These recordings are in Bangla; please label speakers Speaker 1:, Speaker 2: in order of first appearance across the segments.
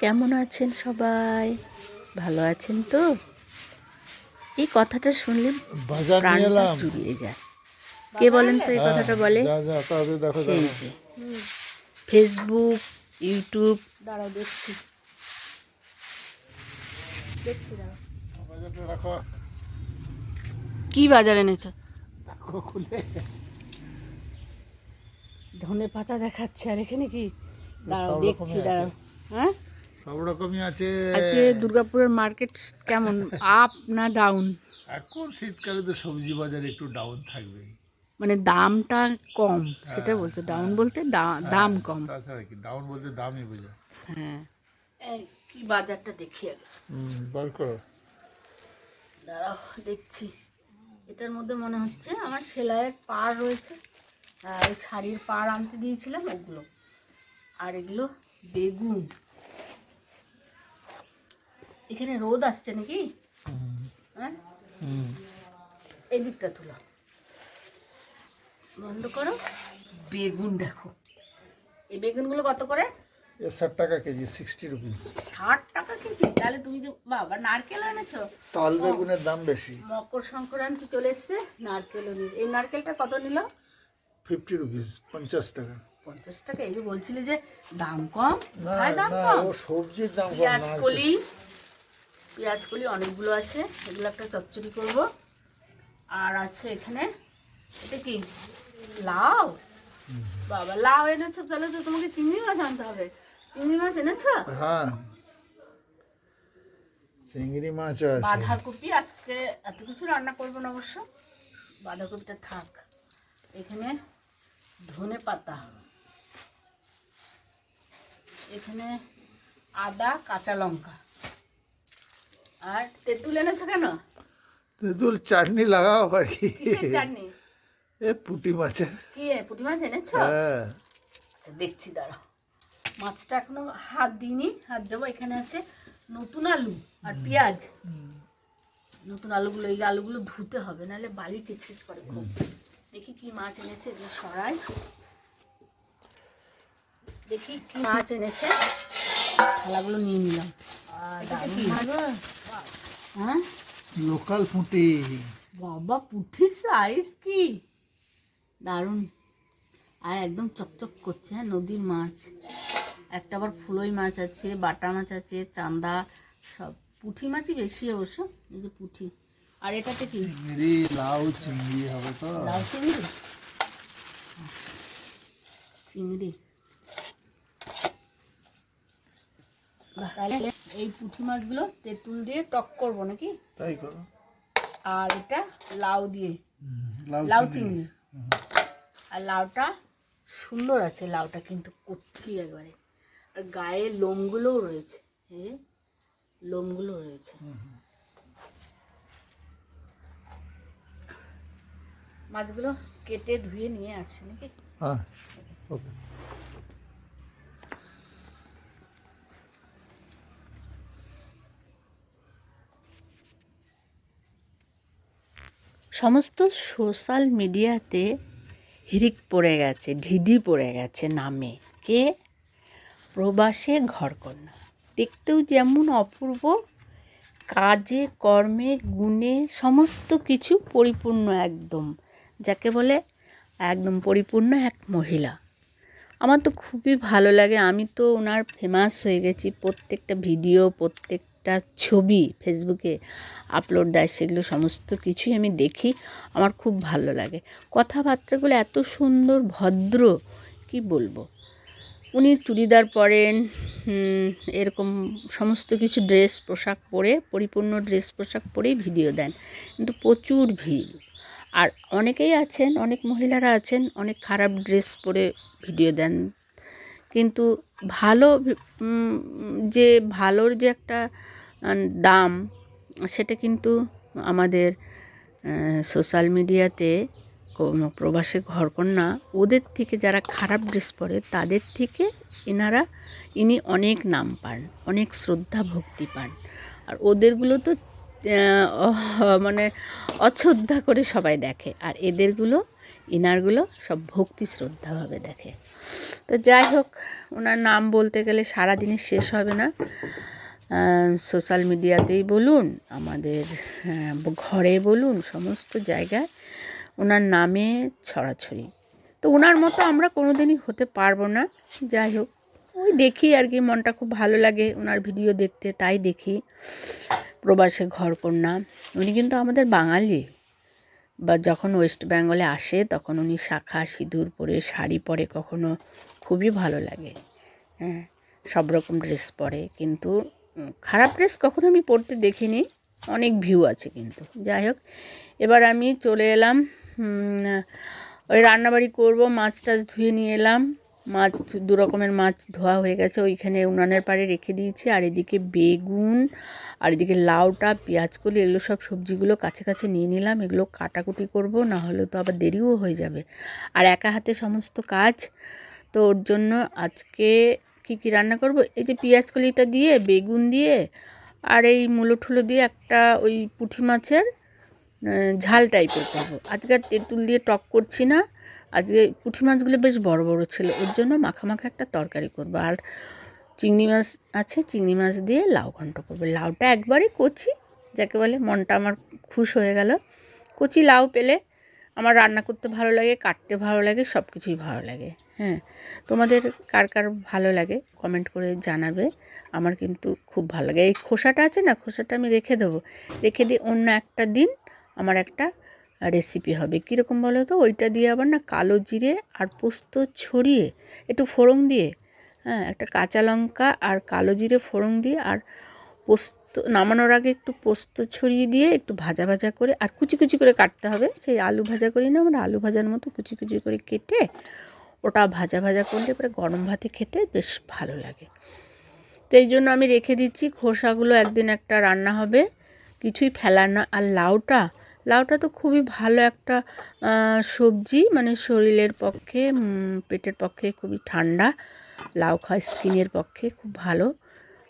Speaker 1: কেমন আছেন সবাই? ভালো আছেন তো? এই কথাটা শুনলে প্রাণটা জুড়িয়ে যায়। কে বলেন তো এই কথাটা বলে? সেই যে। ফেসবুক ইউটিউব দাঁড়াও দেখছি। দেখছি দাঁড়াও। কি বাজার এনেছ?
Speaker 2: দেখো
Speaker 1: ধনে পাতা দেখাচ্ছে আর এখানে কি? দাঁড়াও দেখছি দাঁড়াও। হ্যাঁ?
Speaker 2: সব রকমই আছে।
Speaker 1: আজকে দুর্গাপুরের মার্কেট কেমন? আপ না ডাউন
Speaker 2: এখন শীতকালে তো সবজি বাজার একটু ডাউন থাকবেই।
Speaker 1: মানে দামটা কম সেটা বলছো। ডাউন বলতে দা- দাম কম।
Speaker 2: তাছাড়া কি ডাউন বলতে দামই বোঝা।
Speaker 1: হ্যাঁ। এই কি বাজারটা দেখি আগে।
Speaker 2: হুম বার করো।
Speaker 1: দাঁড়াও দেখছি। এটার মধ্যে মনে হচ্ছে আমার সেলাইয়ের পাড় রয়েছে। আর ওই শাড়ির পাড় আনতে দিয়েছিলাম ওগুলো। আর এগুলো বেগুন। এখানে রোদ আসছে নাকি? হ্যাঁ?
Speaker 2: হুম
Speaker 1: এই দিকটা তুলো। বন্ধ করো। বেগুন দেখো। এই বেগুনগুলো কত করে?
Speaker 2: ষাট টাকা কেজি সিক্সটি রুপিস
Speaker 1: ষাট টাকা কেজি? তাহলে তুমি যে বাবা নারকেল এনেছো?
Speaker 2: তাল বেগুনের দাম বেশি।
Speaker 1: মকর সংক্রান্তি চলে এসছে নারকেল এই নারকেলটা কত নিল?
Speaker 2: ফিফটি রুপিস পঞ্চাশ টাকা।
Speaker 1: পঞ্চাশ টাকা এই যে বলছিলে যে দাম কম কোথায় দাম কম?
Speaker 2: সবজির দাম
Speaker 1: পেঁয়াজ কলি পেঁয়াজ কলি অনেকগুলো আছে এগুলো একটা চচ্চড়ি করব। আর আছে এখানে এটা কি? লাউ? বাবা লাউ এনেছো? তাহলে তো তোমাকে চিংড়ি মাছ আনতে হবে। চিংড়ি মাছ এনেছো?
Speaker 2: হ্যাঁ। চিংড়ি মাছও আছে।
Speaker 1: বাঁধাকপি আজকে এত কিছু রান্না করব না অবশ্য। বাঁধাকপিটা থাক। এখানে ধনে পাতা এখানে আদা কাঁচা লঙ্কা। আর তেঁতুল এনেছো কেন?
Speaker 2: তেঁতুল চাটনি লাগাও আর কি।
Speaker 1: চাটনি?
Speaker 2: এ পুটি মাছের।
Speaker 1: কি পুঁটি মাছ এনেছো?
Speaker 2: হ্যাঁ।
Speaker 1: আচ্ছা দেখছি দাঁড়াও। মাছটা এখনও হাত দিইনি হাত দেবো। এখানে আছে নতুন আলু আর পেঁয়াজ। নতুন আলুগুলো এই আলুগুলো ধুতে হবে নাহলে বালি কিচকিচ করে খুব। দেখি কি মাছ এনেছে এগুলো সরাই। দেখি কি মাছ এনেছে। থালাগুলো নিয়ে নিলাম। হ্যাঁ?
Speaker 2: লোকাল পুঁটি।
Speaker 1: বাবা পুঠির সাইজ কি? দারুণ। আর একদম চকচক করছে হ্যাঁ নদীর মাছ। একটা আবার ফুলই মাছ আছে বাটা মাছ আছে চান্দা সব। পুঁটি মাছই বেশি অবশ্য এই যে পুঁটি। আর এটাতে কি?
Speaker 2: লাউ চিংড়ি হবে তো।
Speaker 1: লাউ চিংড়ি? চিংড়ি বাহ, তাহলে এই পুঁটি মাছগুলো তেঁতুল দিয়ে টক করব নাকি?
Speaker 2: তাই করো।
Speaker 1: আর এটা লাউ দিয়ে।
Speaker 2: লাউ চিংড়ি।
Speaker 1: আর লাউটা সুন্দর আছে লাউটা কিন্তু কচ্ছি একবারে। আর গায়ে লোমগুলোও রয়েছে লোমগুলো রয়েছে। মাছগুলো কেটে ধুয়ে নিয়ে আসছে নাকি?
Speaker 2: হ্যাঁ ওকে।
Speaker 1: সমস্ত সোশ্যাল মিডিয়াতে হিরিক পড়ে গেছে, ঢিডি পড়ে গেছে নামে। কে? প্রবাসে ঘরকন্যা। দেখতেও যেমন অপূর্ব, কাজে, কর্মে, গুণে সমস্ত কিছু পরিপূর্ণ একদম। যাকে বলে একদম পরিপূর্ণ এক মহিলা। আমার তো খুবই ভালো লাগে। আমি তো ওনার ফেমাস হয়ে গেছি। প্রত্যেকটা ভিডিও প্রত্যেকটা ছবি ফেসবুকে আপলোড দেয়, সেগুলো সমস্ত কিছুই আমি দেখি। আমার খুব ভালো লাগে। কথাবার্তাগুলো এত সুন্দর, ভদ্র, কি বলব? উনি চুড়িদার পরেন এরকম সমস্ত কিছু ড্রেস পোশাক পরে, পরিপূর্ণ ড্রেস পোশাক পরেই ভিডিও দেন। কিন্তু প্রচুর ভিড়। আর অনেকেই আছেন, অনেক মহিলারা আছেন, অনেক খারাপ ড্রেস পরে ভিডিও দেন। কিন্তু ভালো যে ভালোর যে একটা দাম, সেটা কিন্তু আমাদের সোশ্যাল মিডিয়াতে প্রবাসী ঘরকন্যা, ওদের থেকে যারা খারাপ ড্রেস পরে, তাদের থেকে এনারা, ইনি অনেক নাম পান, অনেক শ্রদ্ধা ভক্তি পান। আর ওদেরগুলো তো মানে অশ্রদ্ধা করে সবাই দেখে, আর এদেরগুলো ইনারগুলো সব ভক্তি শ্রদ্ধাভাবে দেখে। তো যাই হোক, ওনার নাম বলতে গেলে সারা দিনে শেষ হবে না। সোশ্যাল মিডিয়াতেই বলুন, আমাদের ঘরে বলুন, সমস্ত জায়গায় ওনার নামে ছড়াছড়ি। তো ওনার মতো আমরা কোনো দিনই হতে পারব না। যাই হোক, ওই দেখি আর কি, মনটা খুব ভালো লাগে ওনার ভিডিও দেখতে, তাই দেখি। প্রবাসে ঘর ঘরকন্যা, উনি কিন্তু আমাদের বাঙালি। বা যখন ওয়েস্ট বেঙ্গলে আসে, তখন উনি শাখা, সিঁদুর পরে, শাড়ি পরে কখনো খুবই ভালো লাগে। হ্যাঁ সব রকম ড্রেস পরে। কিন্তু খারাপ ড্রেস কখনো আমি পরতে দেখিনি, অনেক ভিউ আছে কিন্তু। যাই হোক, এবার আমি চলে এলাম ওই রান্নাবাড়ি করব, মাছ টাছ ধুয়ে নিয়ে এলাম। মাছ দু রকমের মাছ ধোয়া হয়ে গেছে, ওইখানে উনানের পাড়ে রেখে দিয়েছি। আর এদিকে বেগুন, আর এদিকে লাউটা, পেঁয়াজ কলি, এগুলো সব সবজিগুলো কাছে কাছে নিয়ে নিলাম। এগুলো কাটাকুটি করব, না হলে তো আবার দেরিও হয়ে যাবে। আর একা হাতে সমস্ত কাজ, তো ওর জন্য আজকে কি কি রান্না করব? এই যে পেঁয়াজ কলিটা দিয়ে, বেগুন দিয়ে, আর এই মুলো ঠুলো দিয়ে একটা ওই পুঁটি মাছের ঝাল টাইপের করব। আজকে আর তেঁতুল দিয়ে টক করছি না। আজকে পুঁটি মাছগুলো বেশ বড় বড় ছিল। ওর জন্য মাখা মাখা একটা তরকারি করব। আর চিংড়ি মাছ আছে, চিংড়ি মাছ দিয়ে লাউ ঘন্ট করব। লাউটা একবারই কচি, যাকে বলে মনটা আমার খুশ হয়ে গেল। কচি লাউ পেলে আমার রান্না করতে ভালো লাগে, কাটতে ভালো লাগে সব কিছুই ভালো লাগে। হ্যাঁ তোমাদের কার কার ভালো লাগে কমেন্ট করে জানাবে। আমার কিন্তু খুব ভালো লাগে। এই খোসাটা আছে না, খোসাটা আমি রেখে দেবো। রেখে দিয়ে অন্য একটা দিন আমার একটা রেসিপি হবে। কীরকম বলো তো? ওইটা দিয়ে আবার না কালো জিরে আর পোস্ত ছড়িয়ে, একটু ফোড়ন দিয়ে হ্যাঁ একটা কাঁচা লঙ্কা আর কালো জিরে ফোড়ন দিয়ে আর পোস্ত নামানোর আগে একটু পোস্ত ছড়িয়ে দিয়ে একটু ভাজা ভাজা করে, আর কুচি কুচি করে কাটতে হবে। সেই আলু ভাজা করি না, আমরা আলু ভাজার মতো কুচি কুচি করে কেটে ওটা ভাজা ভাজা করলে পরে গরম ভাতে খেতে বেশ ভালো লাগে। তো এই জন্য আমি রেখে দিচ্ছি, খোসাগুলো একদিন একটা রান্না হবে। কিছুই ফেলার না, আর লাউটা লাউটা তো খুবই ভালো একটা সবজি মানে শরীরের পক্ষে পেটের পক্ষে খুবই ঠান্ডা। লাউ খাওয়া স্কিনের পক্ষে খুব ভালো।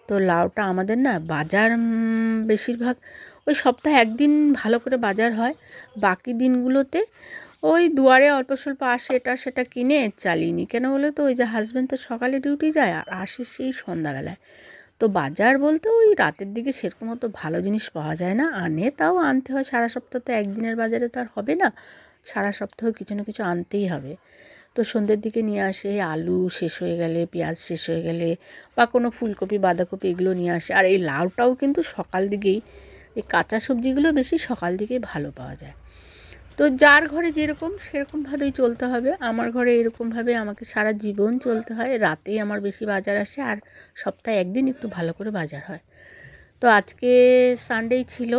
Speaker 1: তো লাউটা আমাদের না বাজার বেশিরভাগ ওই সপ্তাহে একদিন ভালো করে বাজার হয়। বাকি দিনগুলোতে ওই দুয়ারে অল্প স্বল্প আসে, এটা সেটা কিনে চালিয়ে নিই। কেন বলে তো, ওই যে হাজব্যান্ড তো সকালে ডিউটি যায় আর আসে সেই সন্ধ্যাবেলায়। তো বাজার বলতে ওই রাতের দিকে সেরকম অত ভালো জিনিস পাওয়া যায় না। আনে তাও আনতে হয়, সারা সপ্তাহ তো একদিনের বাজারে তো আর হবে না। সারা সপ্তাহ কিছু না কিছু আনতেই হবে। তো সন্ধ্যের দিকে নিয়ে আসে, আলু শেষ হয়ে গেলে, পেঁয়াজ শেষ হয়ে গেলে বা কোনো ফুলকপি, বাঁধাকপি এগুলো নিয়ে আসে। আর এই লাউটাও কিন্তু সকাল দিকেই, এই কাঁচা সবজিগুলো বেশি সকাল দিকেই ভালো পাওয়া যায়। তো যার ঘরে যেরকম, সেরকমভাবেই চলতে হবে। আমার ঘরে এরকমভাবে আমাকে সারা জীবন চলতে হয়। রাতেই আমার বেশি বাজার আসে আর সপ্তাহে একদিন একটু ভালো করে বাজার হয়। তো আজকে সানডেই ছিল।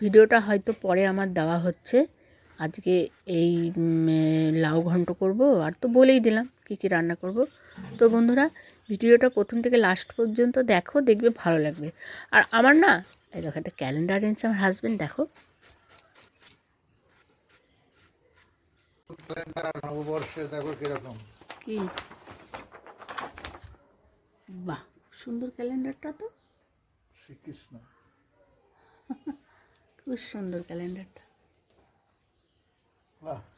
Speaker 1: ভিডিওটা হয়তো পরে আমার দেওয়া হচ্ছে। আজকে এই লাউ ঘন্ট করব আর তো বলেই দিলাম কী কী রান্না করব। তো বন্ধুরা ভিডিওটা প্রথম থেকে লাস্ট পর্যন্ত দেখো দেখবে ভালো লাগবে। আর আমার না এই দেখো একটা ক্যালেন্ডার এনেছে আমার হাজব্যান্ড দেখো।
Speaker 2: নববর্ষে দেখো কীরকম।
Speaker 1: কি? বাহ সুন্দর ক্যালেন্ডারটা তো।
Speaker 2: শ্রীকৃষ্ণ।
Speaker 1: খুব সুন্দর ক্যালেন্ডারটা
Speaker 2: বাহ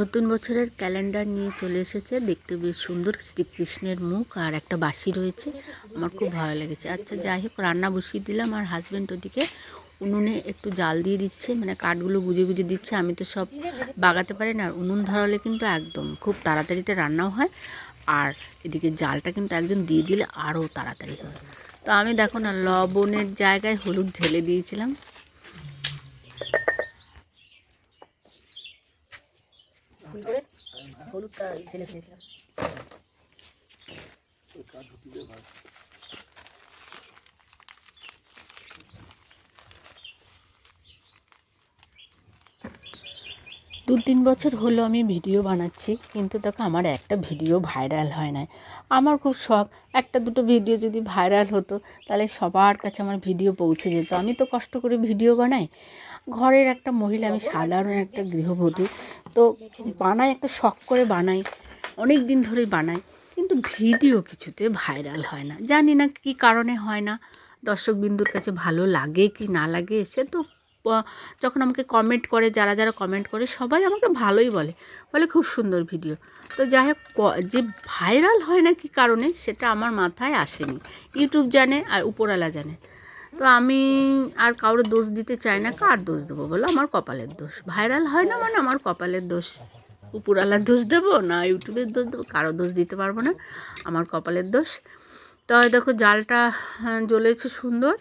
Speaker 1: নতুন বছরের ক্যালেন্ডার নিয়ে চলে এসেছে। দেখতে বেশ সুন্দর শ্রীকৃষ্ণের মুখ আর একটা বাঁশি রয়েছে। আমার খুব ভালো লেগেছে। আচ্ছা যাই হোক, রান্না বসিয়ে দিলাম আর হাজব্যান্ড ওদিকে উনুনে একটু জাল দিয়ে দিচ্ছে। মানে কাঠগুলো গুজে গুজে দিচ্ছে। আমি তো সব বাগাতে পারি না। আর উনুন ধরালে কিন্তু একদম খুব তাড়াতাড়িতে রান্নাও হয়। আর এদিকে জালটা কিন্তু একজন দিয়ে দিলে আরও তাড়াতাড়ি হয়। তো আমি দেখো না, লবণের জায়গায় হলুদ ঢেলে দিয়েছিলাম। হলুদটা ফেলেছিলাম। দু তিন বছর হলো আমি ভিডিও বানাচ্ছি, কিন্তু দেখো আমার একটা ভিডিও ভাইরাল হয় না আমার খুব শখ, একটা দুটো ভিডিও যদি ভাইরাল হতো, তাহলে সবার কাছে আমার ভিডিও পৌঁছে যেত। আমি তো কষ্ট করে ভিডিও বানাই। ঘরের একটা মহিলা, আমি সাধারণ একটা গৃহবধূ তো বানাই একটা শখ করে বানাই অনেক দিন ধরেই বানাই কিন্তু ভিডিও কিছুতে ভাইরাল হয় না। জানি না কী কারণে হয় না, দর্শকবিন্দুর কাছে ভালো লাগে কি না লাগে, সে তো যখন আমাকে কমেন্ট করে, যারা যারা কমেন্ট করে, সবাই আমাকে ভালোই বলে বলে খুব সুন্দর ভিডিও। তো যাই হোক যে ভাইরাল হয় না কি কারণে, সেটা আমার মাথায় আসেনি। ইউটিউব জানে আর উপরওয়ালা জানে। তো আমি আর কারোর দোষ দিতে চাই না কার দোষ দেবো বলো? আমার কপালের দোষ। ভাইরাল হয় না মানে আমার কপালের দোষ। উপরওয়ালার দোষ দেবো না ইউটিউবের দোষ দেবো কারও দোষ দিতে পারব না আমার কপালের দোষ। তো দেখো জালটা হ্যাঁ, জ্বলেছে সুন্দর।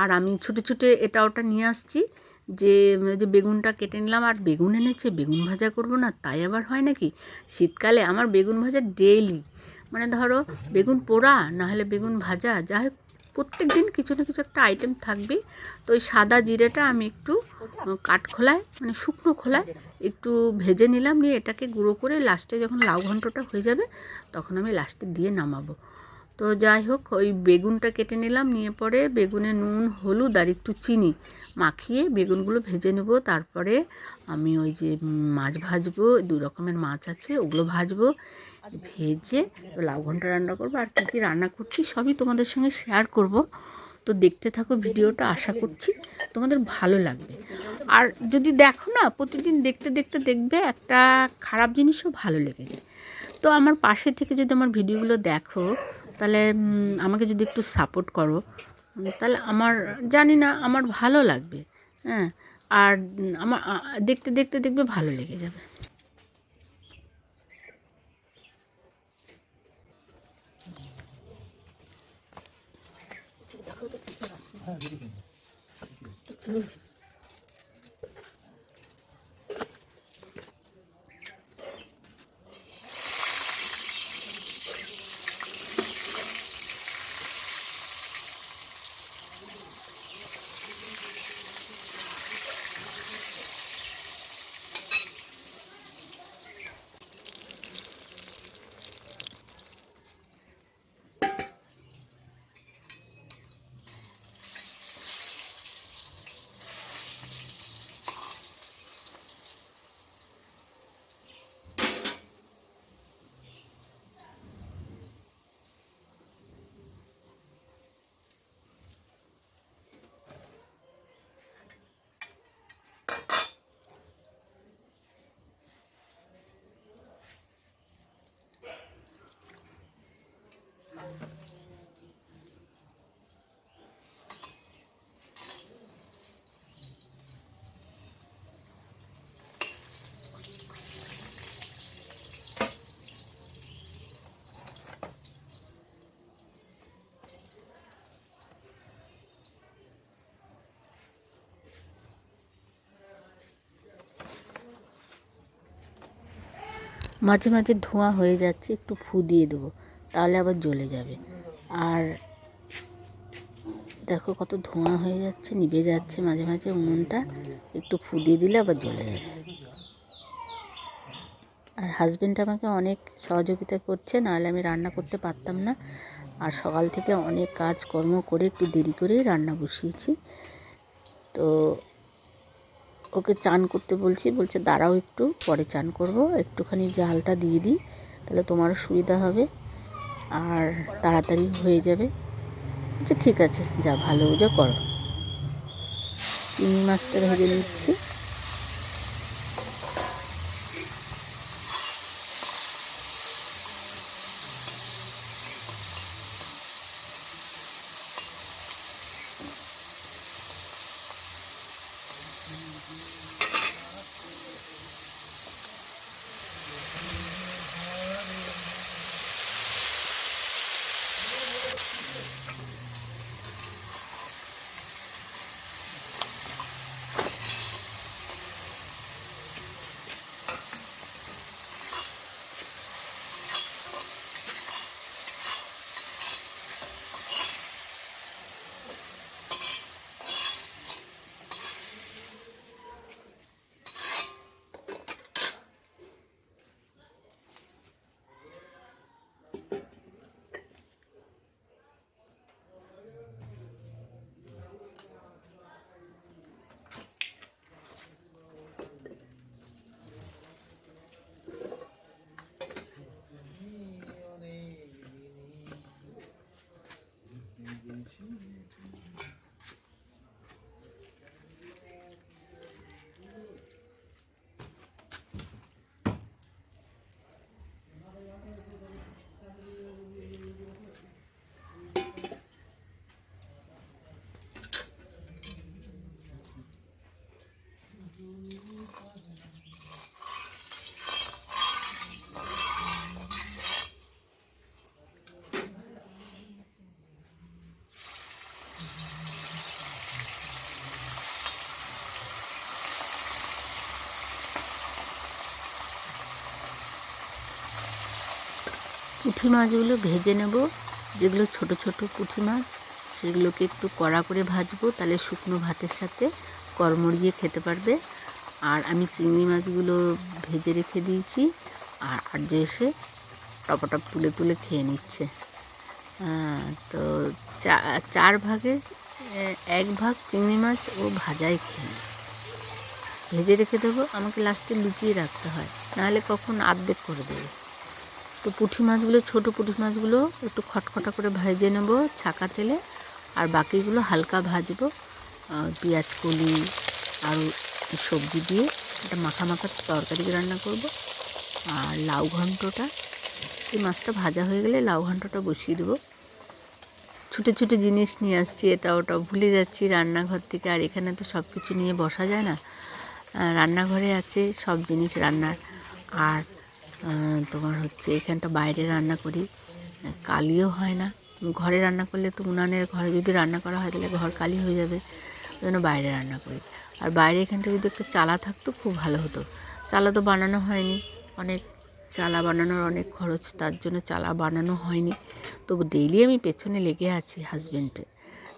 Speaker 1: আর আমি ছুটে ছুটে এটা ওটা নিয়ে আসছি যে যে বেগুনটা কেটে নিলাম আর বেগুন এনেছে বেগুন ভাজা করব না তাই আবার হয় নাকি? শীতকালে আমার বেগুন ভাজা ডেইলি মানে ধরো বেগুন পোড়া নাহলে বেগুন ভাজা যা হোক প্রত্যেক দিন কিছু না কিছু একটা আইটেম থাকবে তো ওই সাদা জিরেটা আমি একটু আহ, কাঠ খোলায় মানে শুকনো খোলায় একটু ভেজে নিলাম নিয়ে এটাকে গুঁড়ো করে লাস্টে যখন লাউ ঘন্টটা হয়ে যাবে তখন আমি লাস্টে দিয়ে নামাবো। তো যাই হোক ওই বেগুনটা কেটে নিলাম নিয়ে পরে বেগুনে নুন হলুদ আর একটু চিনি মাখিয়ে বেগুনগুলো ভেজে নেব। তারপরে আমি ওই যে মাছ ভাজবো দু রকমের মাছ আছে ওগুলো ভাজবো। ভেজে লাউ ঘণ্টা রান্না করব। আর কী কী রান্না করছি সবই তোমাদের সঙ্গে শেয়ার করব। তো দেখতে থাকো ভিডিওটা, আশা করছি তোমাদের ভালো লাগবে। আর যদি দেখো না, প্রতিদিন দেখতে দেখতে দেখবে একটা খারাপ জিনিসও ভালো লেগে যায়। তো আমার পাশে থেকে যদি আমার ভিডিওগুলো দেখো, তাহলে আমাকে যদি একটু সাপোর্ট করো তাহলে আমার, জানি না, আমার ভালো লাগবে। হ্যাঁ আর আমার দেখতে দেখতে দেখবে ভালো লেগে যাবে। 파야 되겠네. 지금 মাঝে মাঝে ধোঁয়া হয়ে যাচ্ছে, একটু ফু দিয়ে দেবো, তাহলে আবার জ্বলে যাবে। আর দেখো কত ধোঁয়া হয়ে যাচ্ছে, নিভে যাচ্ছে মাঝে মাঝে উনুনটা, একটু ফু দিয়ে দিলে আবার জ্বলে যাবে। আর হাজব্যান্ড আমাকে অনেক সহযোগিতা করছে, নাহলে আমি রান্না করতে পারতাম না। আর সকাল থেকে অনেক কাজকর্ম করে একটু দেরি করেই রান্না বসিয়েছি। তো ওকে চান করতে বলছি, বলছে দাঁড়াও একটু, পরে চান করব, একটুখানি জালটা দিয়ে দিই, তাহলে তোমারও সুবিধা হবে। আর তাড়াতাড়ি হয়ে যাবে। আচ্ছা ঠিক আছে, যা ভালো বুঝে করো। চিংড়ি মাছটা ভেজে নিচ্ছি। পুঁটি মাছগুলো ভেজে নেব। যেগুলো ছোট ছোট পুঁটি মাছ, সেগুলোকে একটু কড়া করে ভাজবো। তাহলে শুকনো ভাতের সাথে কড়মড়িয়ে খেতে পারবে। আর আমি চিংড়ি মাছগুলো ভেজে রেখে দিয়েছি। আর আর্য এসে টপটপ তুলে তুলে খেয়ে নিচ্ছে। তো চার ভাগে এক ভাগ চিংড়ি মাছ ও ভাজাই খেয়ে নেয়। ভেজে রেখে দেবো। আমাকে লাস্টে লুকিয়ে রাখতে হয়। নাহলে কখন আর্ধেক করে দেবে। তো পুঁটি মাছগুলো, ছোট পুঁটি মাছগুলো একটু খটখটা করে ভেজে নেব ছাকা তেলে। আর বাকিগুলো হালকা ভাজবো পেঁয়াজ, কলি, আর সবজি দিয়ে। একটা মাখা মাখা তরকারি রান্না করব। আর লাউ ঘন্টটা, এই মাছটা ভাজা হয়ে গেলে লাউ ঘন্টটা বসিয়ে দেবো। ছুটে ছুটে জিনিস নিয়ে আসছি, এটা ওটা ভুলে যাচ্ছি রান্নাঘর থেকে। আর এখানে তো সব কিছু নিয়ে বসা যায় না। রান্নাঘরে আছে সব জিনিস রান্নার। আর তোমার হচ্ছে এখানটা বাইরে রান্না করি। কালিও হয় না। ঘরে রান্না করলে তো উনানের ঘরে যদি রান্না করা হয় তাহলে ঘর কালি হয়ে যাবে। ওই জন্য বাইরে রান্না করি। আর বাইরে এখানটা যদি একটা চালা থাকতো খুব ভালো হতো। চালা তো বানানো হয়নি। অনেক চালা বানানোর অনেক খরচ, তার জন্য চালা বানানো হয়নি। তবু ডেইলি আমি পেছনে লেগে আছি হাজব্যান্ডের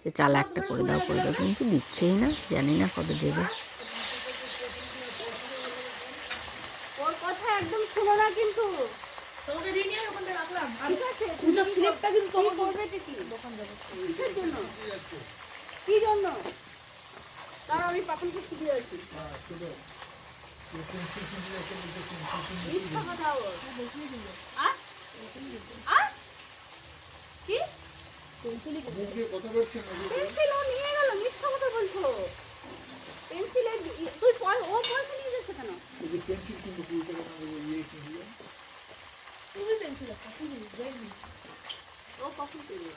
Speaker 1: যে চালা একটা করে দাও করে দাও। কিন্তু দিচ্ছেই না, জানি না কবে দেবে
Speaker 3: ওর কথা একদম শোনো না কিন্তু
Speaker 4: তোমাকে দিয়ে নিয়ে ওখানটা রাখলাম
Speaker 3: ঠিক আছে তুমি স্লিপটা কিন্তু তোমার করবে কি কিসের জন্য? কি জন্য? তারা আমি পাপনকে শুধু আছি? কি পেন্সিল নিয়ে গেল মিথ্যা কথা বলছো পেন্সিলে তুই ও পয়সা নিয়ে যাচ্ছে কেন
Speaker 4: তুমি পেন্সিল একটা তুমি দেখবি
Speaker 3: ও কখন পেয়ে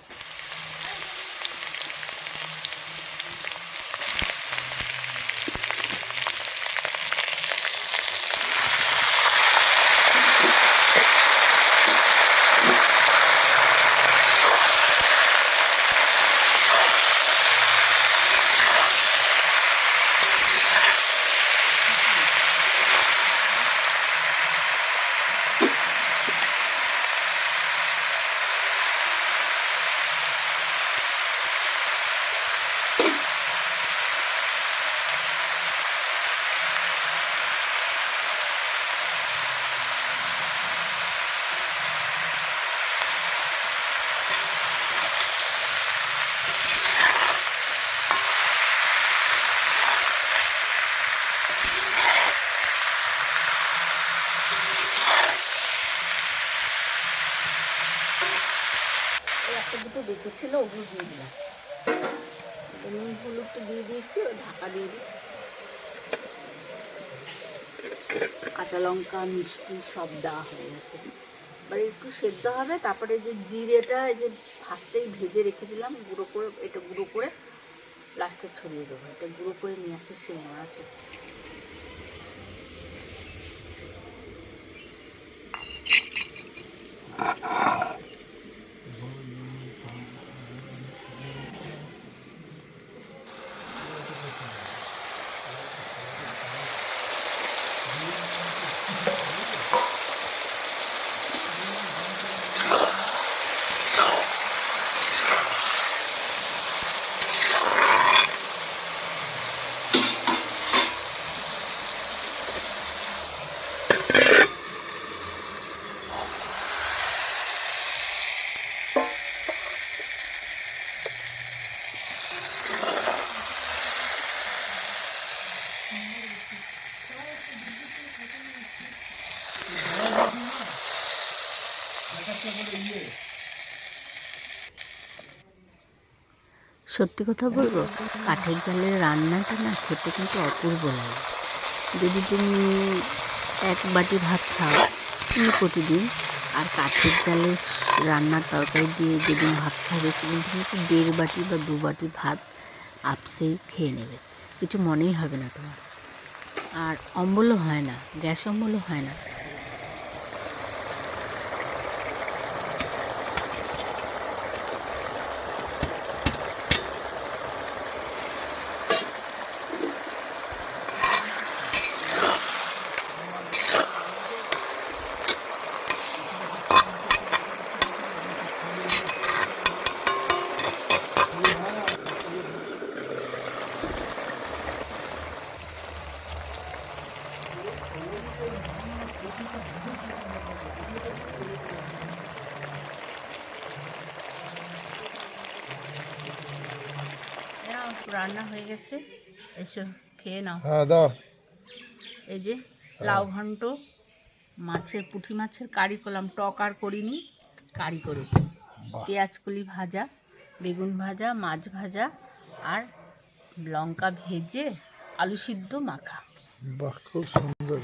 Speaker 1: বেঁচে ছিল, ওগুলো দিয়ে দিলাম। নুন, হলুদটা দিয়ে দিয়েছি ওই ঢাকা দিয়ে দিই কাঁচা লঙ্কা, মিষ্টি, সব দেওয়া হয়ে গেছে। এবার একটু সেদ্ধ হবে, তারপরে যে জিরেটা যে ফার্স্টেই ভেজে রেখে দিলাম, গুঁড়ো করে, এটা গুঁড়ো করে লাস্টে ছড়িয়ে দেবো। এটা গুঁড়ো করে নিয়ে আসি সেই নোড়াতে সত্যি কথা বলব? কাঠের জালের রান্নাটা না খেতে কিন্তু অপূর্ব লাগে। যদি তুমি এক বাটি ভাত খাও, তুমি প্রতিদিন আর কাঠের জালে রান্নার তরকারি দিয়ে যেদিন ভাত খাবে, সেদিন তুমি একটু দেড় বাটি বা দু বাটি ভাত আপসেই খেয়ে নেবে। কিছু মনেই হবে না তোমার। আর অম্বলও হয় না, গ্যাস অম্বলও হয় না নাও, রান্না হয়ে গেছে। এসো খেয়ে নাও।
Speaker 2: হ্যাঁ দাও।
Speaker 1: এই যে লাউ ঘন্ট মাছের পুঁটি মাছের কারি করলাম। টক আর করিনি কারি করেছি।
Speaker 2: পেঁয়াজকলি
Speaker 1: পেঁয়াজ কলি ভাজা বেগুন ভাজা মাছ ভাজা আর লঙ্কা ভেজে আলু সিদ্ধ মাখা।
Speaker 2: বাহ খুব সুন্দর।